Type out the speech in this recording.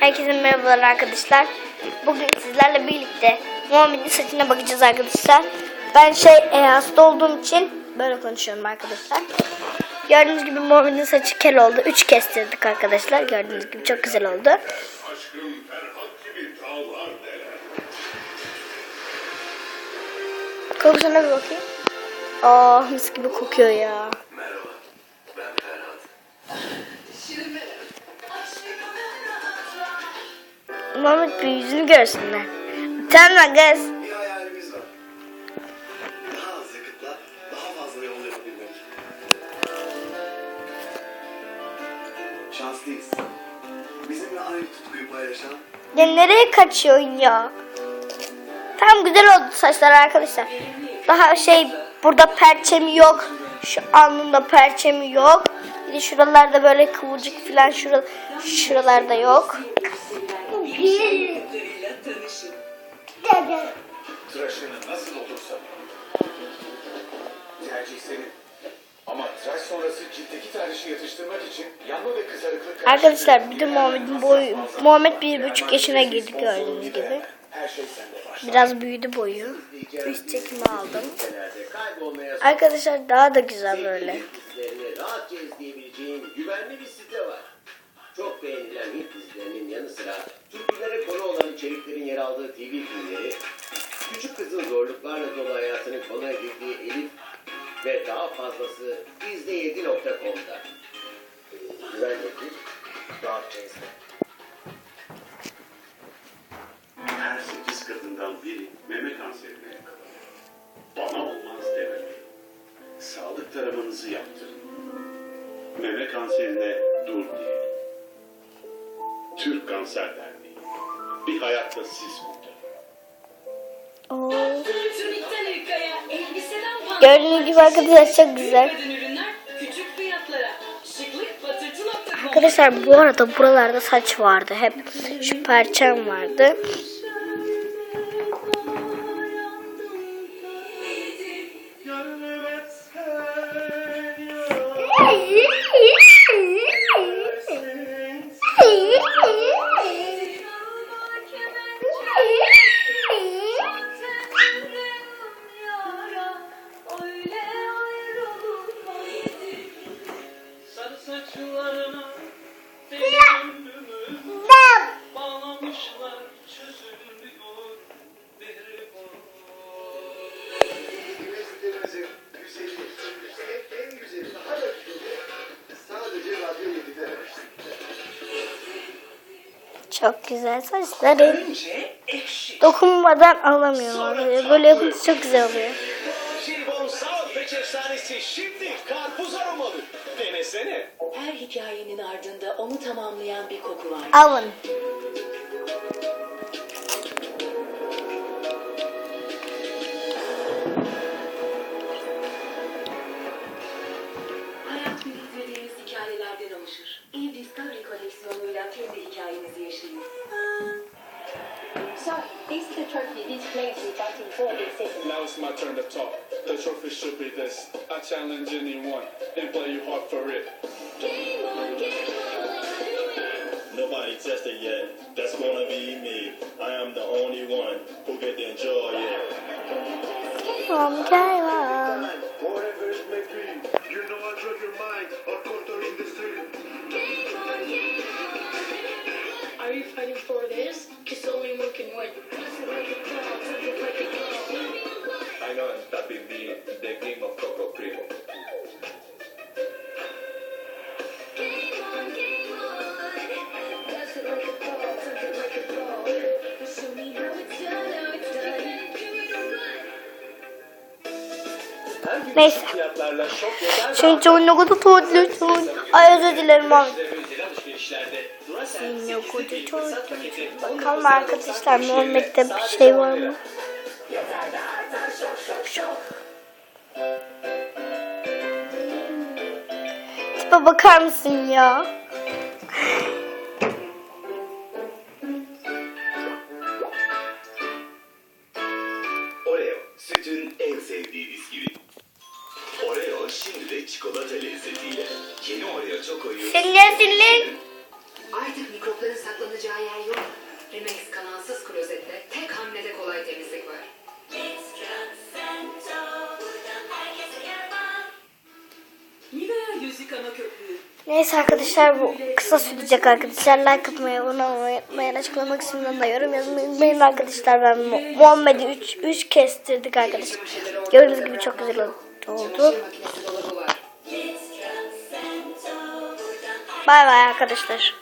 Herkese merhabalar arkadaşlar. Bugün sizlerle birlikte Muhammed'in saçına bakacağız arkadaşlar. Ben şey e, hasta olduğum için böyle konuşuyorum arkadaşlar. Gördüğünüz gibi Muhammed'in saçı kel oldu. Üç kestirdik arkadaşlar. Gördüğünüz gibi çok güzel oldu. Kokusuna bir bakayım. Aa mis gibi kokuyor ya. Merhaba, ben Ferhat. Muhammed bir yüzünü görsünler. Tamam kız. Bir hayalimiz var. Daha az yakıtla daha fazla yol yapabilmek. Şanslıyız. Bizimle aynı tutkuyu paylaşan Ya nereye kaçıyorsun ya? Tam güzel oldu saçlar arkadaşlar. Daha şey burada perçemi yok. Şu alnında perçemi yok. Bir de şuralarda böyle kıvırcık falan şura, şuralarda yok. Tıraşını nasıl olursa. Tercih senin. Ama tıraş sonrası ciltteki tıraşı yatıştırmak için yanma ve kızarıklık Arkadaşlar bir de Muhammed'in boyu Muhammed bir buçuk yaşına girdi gördüğünüz gibi. Her şey. Biraz büyüdü boyu. Üst çekimi aldım. Arkadaşlar daha da güzel böyle. dizilerini rahatça izleyebileceğin güvenli bir site var. Çok beğenilen Hint dizilerinin yanı sıra Türklere konu olan içeriklerin yer aldığı TV filmleri, küçük kızın zorluklarla dolu hayatının konuya girdiği Elif ve daha fazlası izle7.com'da. Güvendeki Dark Chase'de. Her sekiz kadından biri meme kanserine. Bana olmaz demeyin. Sağlık taramanızı yaptırın. Meme kanserine dur diyelim. Türk Kanser Derneği. Bir hayatta siz. Oo. Gördüğünüz gibi arkadaşlar çok güzel. Kadın ürünler küçük fiyatlara. Şıklık patırtı.com Arkadaşlar bu arada buralarda saç vardı. Hep şu perçem vardı. Çok güzel saçları. Dokunmadan alamıyorum. Böyle yapınca çok güzel oluyor. Jelibon Soundfetch efsanesi şimdi karpuz aromalı. Denesene. Her hikayenin ardında onu tamamlayan bir koku var. Alın. Oluşur. Eve Discovery koleksiyonuyla kendi hikayenizi yaşayın. So, this is the trophy this place is fighting for this season. Now it's my turn to talk. The trophy should be this. I challenge anyone and play you hard for it. Nobody tested yet. That's gonna be me. I am the only one who get to enjoy it. Okay, wow. Fighting for this? Because only one can win. I know that will be the game of Coco Primo. Neyse. Şimdi ne kadar tatlı. Ay özür dilerim abi. Alışverişlerde Duracell Ne sekizli kadar bir fırsat paketi Bakalım arkadaşlar Muhammed'de bir şey var mı? Tipe bakar mısın ya? Oreo, sütün en sevdiği bisküvi. Çikolata lezzetiyle. Yeni Oreo Choco'yu Sinirlen sinirlen. Artık mikropların saklanacağı yer yok. Remax kanansız klozette tek hamlede kolay temizlik var. Neyse arkadaşlar bu kısa sürecek arkadaşlar. Like atmayı, abone olmayı unutmayın. Açıklama kısmından da yorum yazmayı unutmayın arkadaşlar. Ben Mu- Muhammed'i 3 3 kestirdik arkadaşlar. Gördüğünüz gibi çok güzel oldu. Bay bay arkadaşlar.